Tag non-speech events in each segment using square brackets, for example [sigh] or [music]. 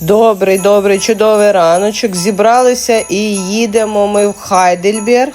Добрий, добрий, чудовий раночок. Зібралися і їдемо ми в Хайдельберг.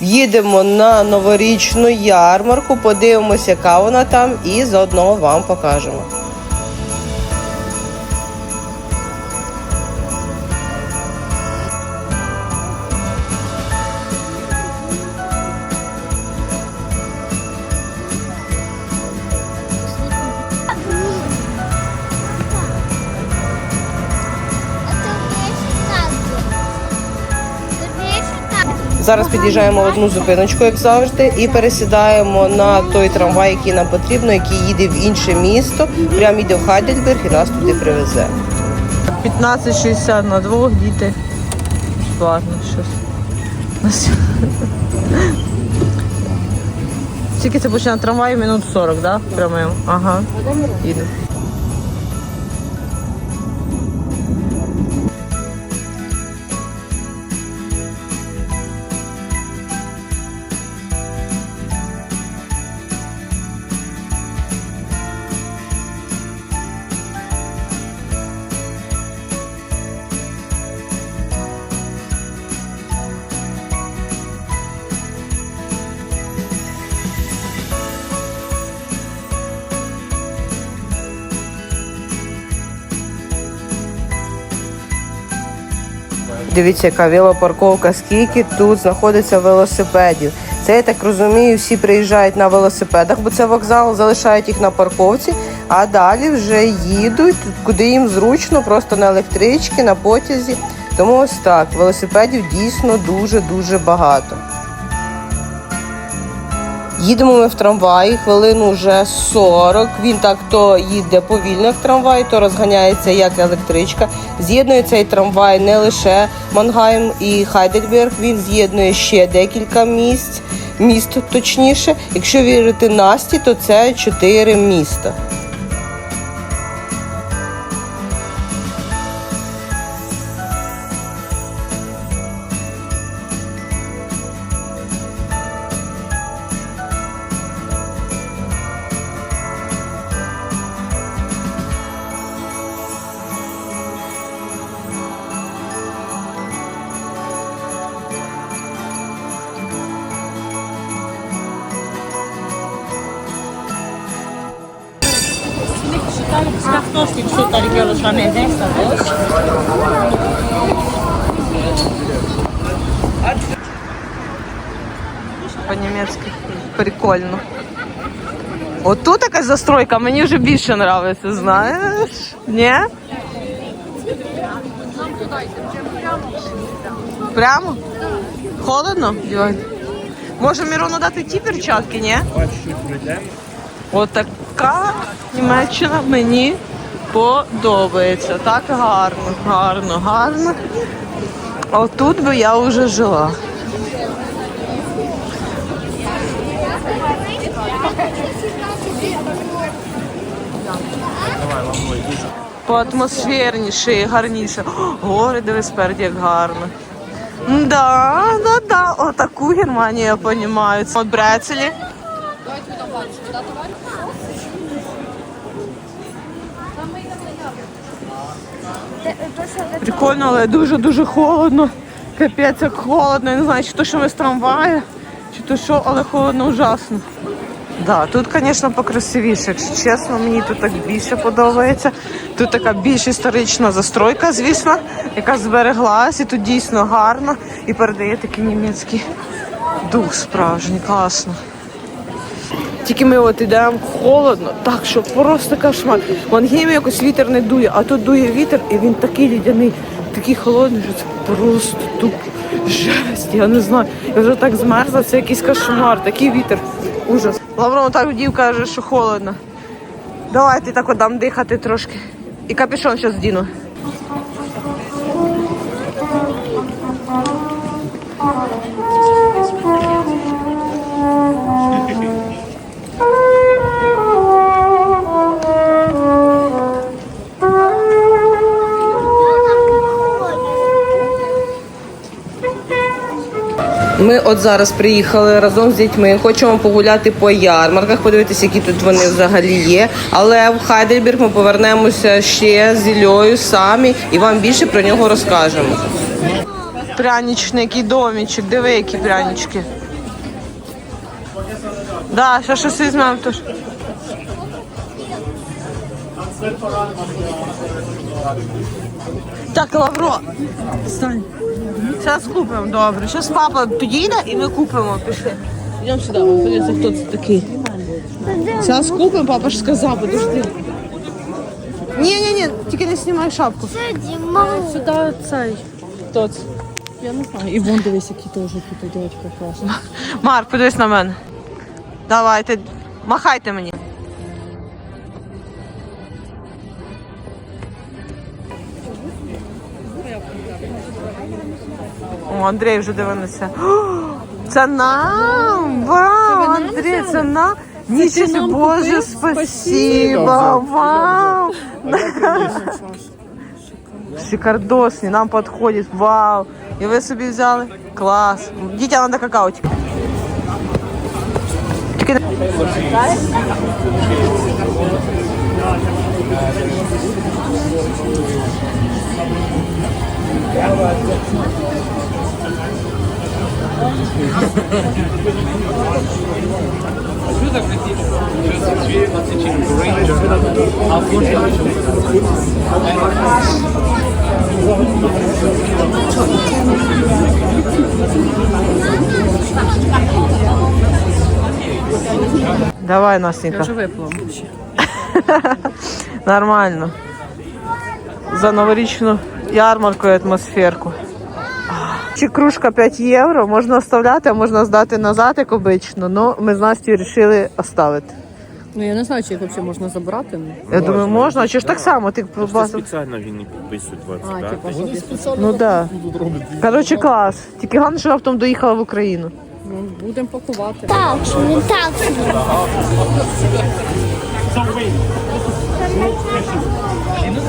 Їдемо на новорічну ярмарку, подивимося, яка вона там, і заодно вам покажемо. Зараз під'їжджаємо одну зупиночку, як завжди, і пересідаємо на той трамвай, який нам потрібно, який їде в інше місто. Прямо їде в Хайдельберг і нас туди привезе. 15,60 на двох діти. Ладно, щось. Скільки це почне на трамваї? Минут 40, так? Да? Прямим. Ага. Їду. Дивіться, яка велопарковка, скільки тут знаходиться велосипедів. Це я так розумію, всі приїжджають на велосипедах, бо це вокзал, залишають їх на парковці, а далі вже їдуть, куди їм зручно, просто на електричці, на потязі. Тому ось так, велосипедів дійсно дуже-дуже багато. Їдемо ми в трамваї, хвилину вже 40. Він так то їде повільно, як трамвай, то розганяється як електричка. З'єднує цей трамвай не лише Мангайм і Хайдельберг, він з'єднує ще декілька місць, міст точніше. Якщо вірити Насті, то це чотири міста. Kaftoski tutar görüşen edeyse boş. По-німецьки прикольно. Отут якась застройка, мені вже більше подобається, знаєш? Ні? Прямо? Холодно? Йой. Може Мірону дати ті перчатки, ні? Отака Німеччина мені подобається. Так гарно, гарно, гарно. Отут би я вже жила. Поатмосферніше і гарніше. Гори диви спереді, як гарно. Да, да, да. Отаку Германію я розумію. От Брецелі. Прикольно, але дуже-дуже холодно. Капець, як холодно. Я не знаю, чи то, що ми з трамваю, чи то що, але холодно ужасно. Да, тут, звісно, покрасивіше. Якщо чесно, мені тут так більше подобається. Тут така більш історична застройка, звісно, яка збереглась, і тут дійсно гарно і передає такий німецький дух справжній, класно. Тільки ми от ідемо холодно, так що просто кошмар. В Ангемі якось вітер не дує, а тут дує вітер, і він такий лідяний, такий холодний, що це просто тупо жесть. Я не знаю. Я вже так змерзла, це якийсь кошмар, такий вітер. Ужас. Лаврон так вдів каже, що холодно. Давайте так дам дихати трошки. І капюшон зараз здіну. Ми от зараз приїхали разом з дітьми. Хочемо погуляти по ярмарках, подивитися, які тут вони взагалі є. Але в Хайдельберг ми повернемося ще з Іллею самі і вам більше про нього розкажемо. Пряничний який домічок, диви, які прянички. Да, ще щось візьмемо теж. Так, Лавро, стань. Зараз купимо, добре. Зараз папа підійде і ми купимо. Пішли. Йдемо сюди, подивіться, хто це такий. Зараз купимо, папа ж сказав, подожди. Ні, ні, ні, тільки не знімай шапку. Сюда цей. Хто це? Я не знаю. І вон дивись, які теж тут дядька класна. Марк, подивись на мене. Давайте, махайте мені. О, Андрій вже дивиться. О, Це нам! Вау, Андрій, це нам! Нічого собі, нам Боже, купив? спасибо! Вау! [laughs] Шикардосні, нам підходить, вау! І ви собі взяли? Клас! Дітя надо какаотик. Тільки не- Давай, Настенька. Я вже випила. [laughs] Нормально. За новорічну ярмарку і атмосферку. Чи кружка 5 євро, можна оставляти, а можна здати назад, як обично. Ну, ми з Настю вирішили оставити. Ну я не знаю, чи їх взагалі можна забрати. Я думаю, можна, чи ж так само, ти Це побачив. спеціально він не підписує А, 25. типа, щоб Ну так. Да. Коротше, клас. Тільки головне, що раптом доїхала в Україну. ну, будемо пакувати. Так, не так.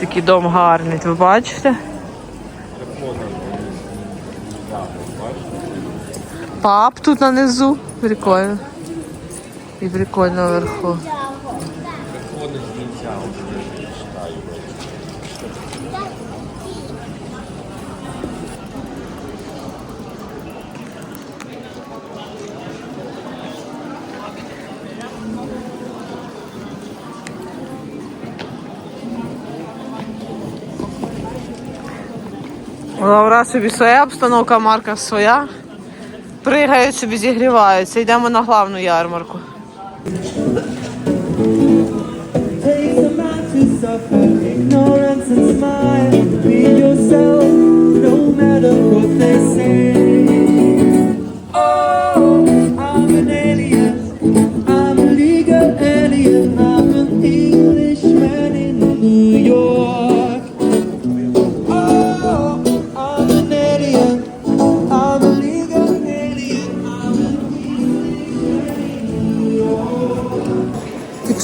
Який дом гарний, ви бачите? Пап тут нанизу. Прикольно. І прикольно вверху. Лавра собі своя обстановка, Марка своя. Пригають собі, зігріваються. Йдемо на главну ярмарку. Ignorance and smile. Be yourself,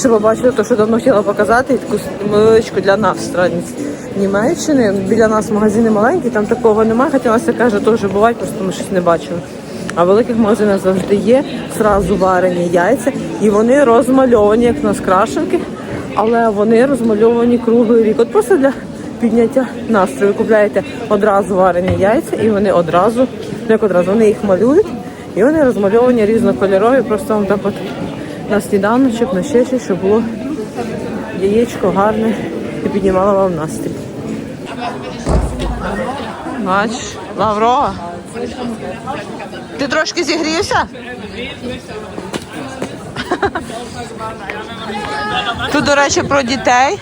що побачила те, що давно хотіла показати, таку невеличку для нас страницю Німеччини. Біля нас магазини маленькі, там такого немає. Хотілося каже, теж бувають, просто ми щось не бачили. А в великих магазинах завжди є зразу варені яйця, і вони розмальовані, як у нас крашенки, але вони розмальовані круглий рік. От просто для підняття настрою. Купляєте одразу варені яйця, і вони одразу, ну як одразу, вони їх малюють, і вони розмальовані різнокольорові, просто вам так от на сніданочок, на ще щось, щоб було яєчко гарне і піднімало вам настрій. Бач, Лавро. Ти трошки зігрівся? Тут, до речі, про дітей.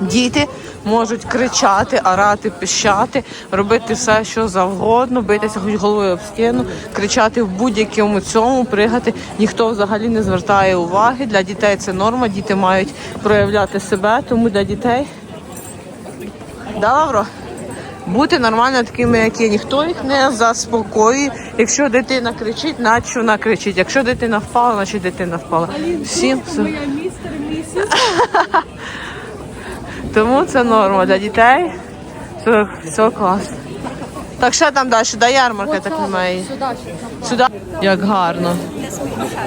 Діти можуть кричати, орати, пищати, робити все, що завгодно, битися хоч головою об стіну, кричати в будь-якому цьому, пригати. Ніхто взагалі не звертає уваги. Для дітей це норма, діти мають проявляти себе, тому для дітей. Да, Лавро? Бути нормально такими, як є. Ніхто їх не заспокоює. Якщо дитина кричить, значить вона кричить. Якщо дитина впала, значить дитина впала. Всім все. [laughs] Тому це норма для дітей. Все, все класно. Так що там далі? До ярмарки, я так немає. Сюди. Як гарно.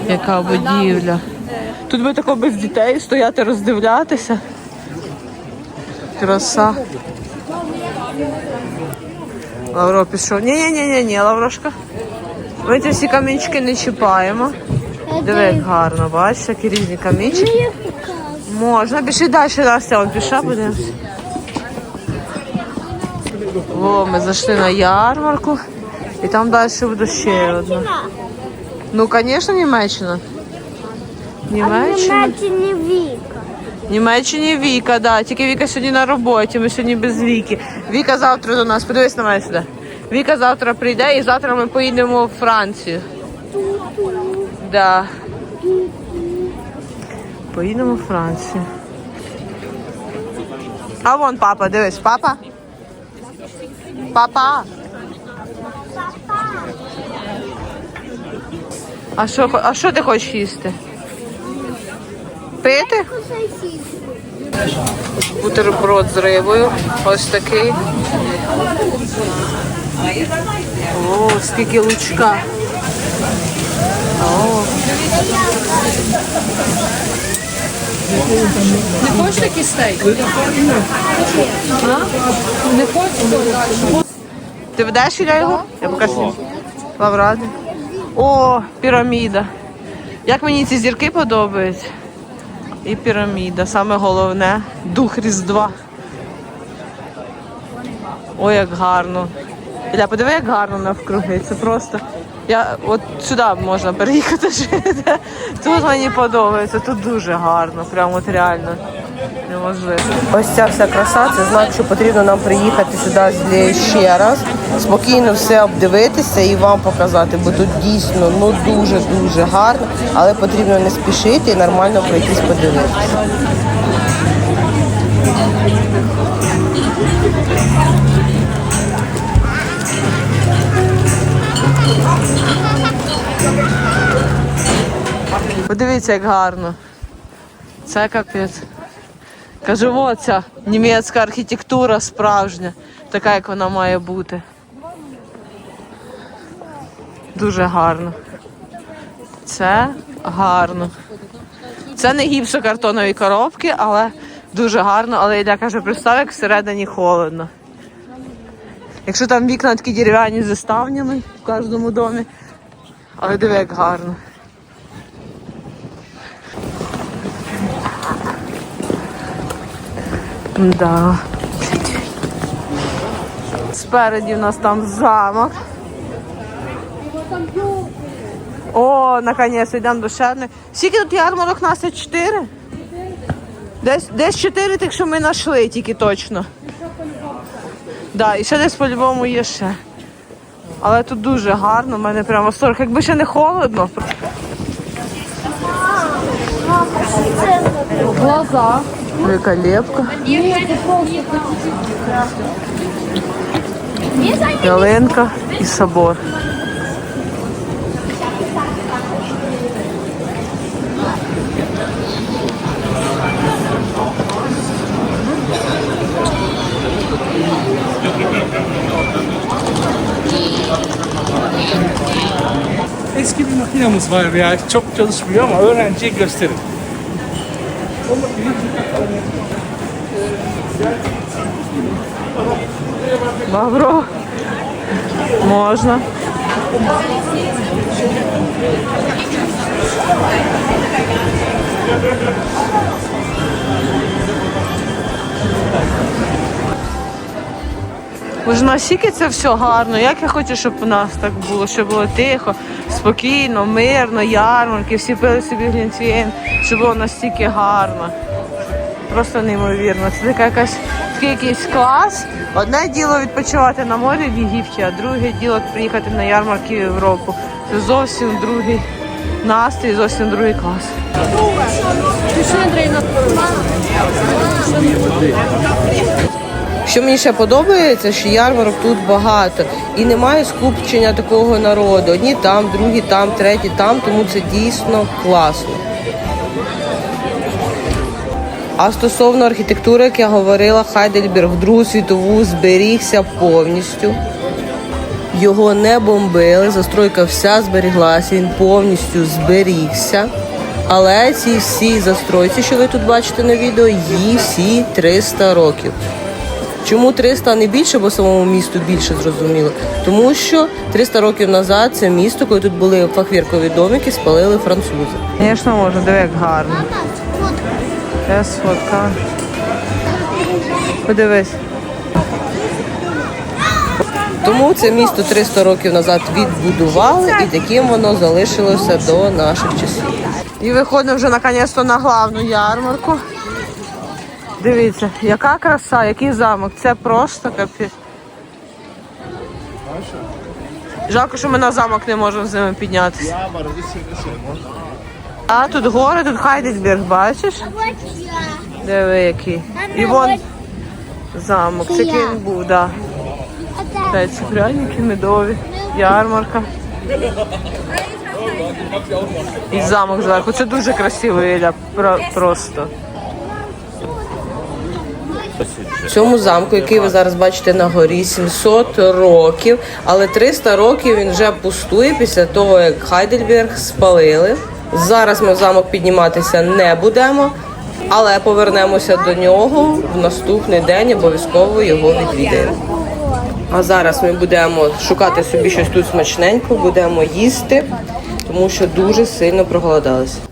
Яка будівля. Тут би тако без дітей стояти, роздивлятися. Краса. Лавро пішов. Ні, ні, ні, ні, ні, Лаврошка. Ми ці всі камінчики не чіпаємо. Диви, як гарно, бачиш, які різні камінчики. Можна, пішли далі, Настя, он піша подивимося. О, ми зайшли на ярмарку. І там далі буде ще одна. Ну, звісно, Німеччина. Німеччина. Німеччині Віка. В Німеччині Віка, да. Тільки Віка сьогодні на роботі, ми сьогодні без Віки. Віка завтра до нас, подивись на мене сюди. Віка завтра прийде і завтра ми поїдемо в Францію. Да. Поїдемо в Францію. А вон папа, дивись, папа. Папа. А що, а що ти хочеш їсти? Пити? Бутерброд з рибою. Ось такий. О, скільки лучка. О, Не хочеш такий стейк? Не хочеш? ти ведеш Ілля його? Я покажу. Лавради. О, піраміда. Як мені ці зірки подобаються. І піраміда. Саме головне дух Різдва. Ой, як гарно. Ілля, подиви, як гарно навкруги. Це просто. Я от сюди можна переїхати жити. Тут мені подобається, тут дуже гарно, прямо от реально. Неможливо. Ось ця вся краса, це знак, що потрібно нам приїхати сюди ще раз, спокійно все обдивитися і вам показати, бо тут дійсно ну дуже дуже гарно, але потрібно не спішити і нормально пройтись подивитися. Подивіться, як гарно. Це капець. Кажу, от ця німецька архітектура справжня, така, як вона має бути. Дуже гарно. Це гарно. Це не гіпсокартонові коробки, але дуже гарно. Але Ілля каже, представ, як всередині холодно. Якщо там вікна такі дерев'яні зі ставнями в кожному домі. Але диви, як гарно. Да. Спереді в нас там замок. О, наконець йдемо до Шерни. Скільки тут ярмарок нас? Це чотири? Десь, десь чотири, так що ми знайшли тільки точно. Да, і ще десь по-любому є ще. Але тут дуже гарно, в мене прямо восторг. Якби ще не холодно. Глаза. Великолепка. Ялинка і собор. Eski bir makinamız var ya. Çok çalışmıyor ama öğrenciye gösterin. Лавро. Можна. Боже, наскільки це все гарно. Як я хочу, щоб у нас так було, щоб було тихо, спокійно, мирно, ярмарки, всі пили собі глінцвейн, що було настільки гарно. Просто неймовірно. Це така якась такий якийсь клас. Одне діло відпочивати на морі в Єгипті, а друге діло приїхати на ярмарки в Європу. Це зовсім другий настрій, зовсім другий клас. Що мені ще подобається, що ярмарок тут багато і немає скупчення такого народу. Одні там, другі там, треті там, тому це дійсно класно. А стосовно архітектури, як я говорила, Хайдельберг Другу світову зберігся повністю. Його не бомбили, застройка вся зберіглася, він повністю зберігся. Але ці всі застройці, що ви тут бачите на відео, їй всі 300 років. Чому 300, а не більше, бо самому місту більше зрозуміло? Тому що 300 років назад це місто, коли тут були фахвіркові домики, спалили французи. Звісно, можна, диви, як гарно. Я сфоткала. Подивись. Тому це місто 300 років назад відбудували, і таким воно залишилося до наших часів. І виходимо вже наконець-то на главну ярмарку. Дивіться, яка краса, який замок. Це просто капець. Жалко, що ми на замок не можемо з ними піднятися. А тут гори, тут Хайдельберг, бачиш? Диви який. І вон замок. Це був. Да. Ці пряники медові, ярмарка. І замок зверху. Це дуже красиво, Іля, просто. Цьому замку, який ви зараз бачите на горі, 700 років, але 300 років він вже пустує після того, як Хайдельберг спалили. Зараз ми в замок підніматися не будемо, але повернемося до нього в наступний день, обов'язково його відвідаємо. А зараз ми будемо шукати собі щось тут смачненько, будемо їсти, тому що дуже сильно проголодалися.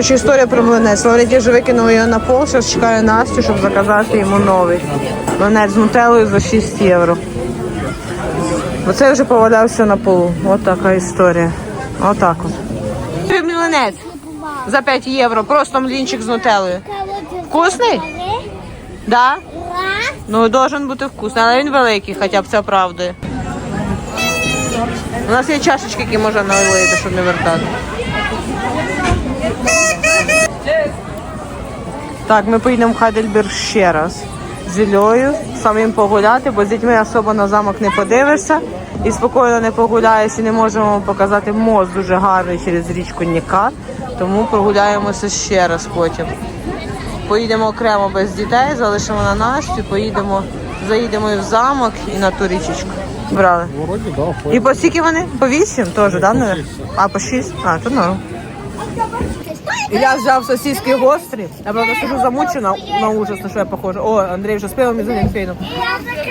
Коротше, історія про млинець. Лаврентій вже викинув його на пол, зараз чекає Настю, щоб заказати йому новий. Млинець з нутеллою за 6 євро. Бо це вже повалявся на полу. От така історія. Отак от. Млинець за 5 євро, просто млінчик з нутеллою. Вкусний? Да? Ну, должен бути вкусний, але він великий, хоча б це правдою. У нас є чашечки, які можна налити, щоб не вертати. Так, ми поїдемо в Хайдельберг ще раз з Іллею, самим погуляти, бо з дітьми особо на замок не подивишся і спокійно не погуляєш і не можемо показати мост дуже гарний через річку Ніка, тому прогуляємося ще раз потім. Поїдемо окремо без дітей, залишимо на Настю, поїдемо, заїдемо і в замок і на ту річечку. Брали. І по скільки вони? По вісім теж, да? наверно? А, по шість? А, то норм. Я взяв сосиски гострі. Я правда сижу замучена на ужас, на що я похожа. О, Андрій вже спив мені за Генфейном.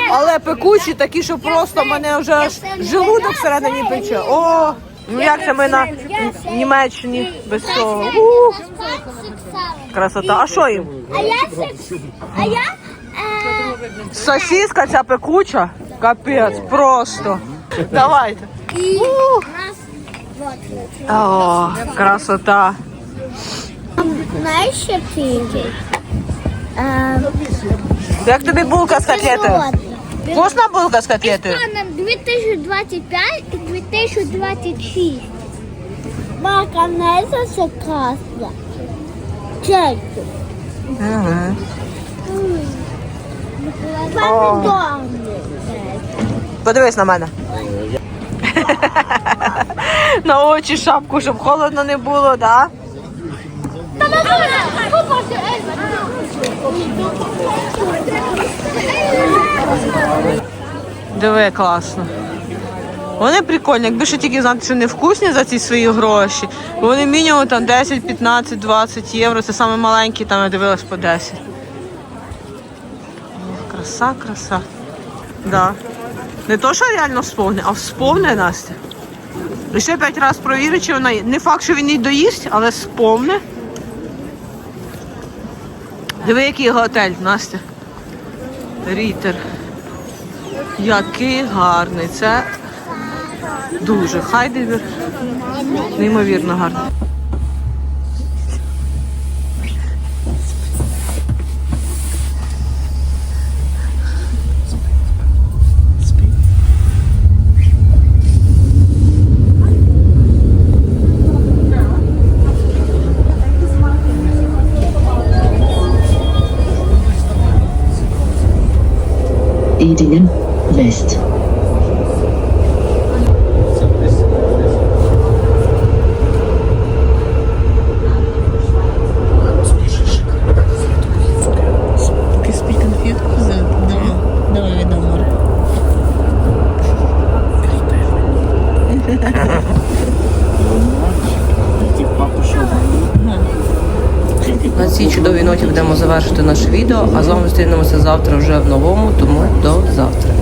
Але пекучі такі, що просто мене вже аж желудок всередині пече. О, ну як це ми на Німеччині без цього. Ух, красота. А що їм? А я а я е, Сосиска ця пекуча. Капець, просто. Давайте. і. О, красота. Знаєш, Як тобі булка з котлетою? Вкусна булка з котлетою? Нам 2025 і 2026. Маканеза це красна. Чеки. Угу. Подивись на мене. [laughs] на очі шапку, щоб холодно не було, да? Диви, класно. Вони прикольні, якби ще тільки знати, що не вкусні за ці свої гроші. бо Вони мінімум там 10, 15, 20 євро. Це саме маленькі, там я дивилась по 10. О, краса, краса. Да. Не то, що реально сповне, а всповне Настя. І ще п'ять разів провірить, чи вона. Не факт, що він її доїсть, але сповне. Диви, який готель, Настя. Рітер. Який гарний. Це дуже Хайдельберг. Неймовірно гарний. Göttingen, West. Наше відео, а з вами зустрінемося завтра вже в новому, тому до завтра.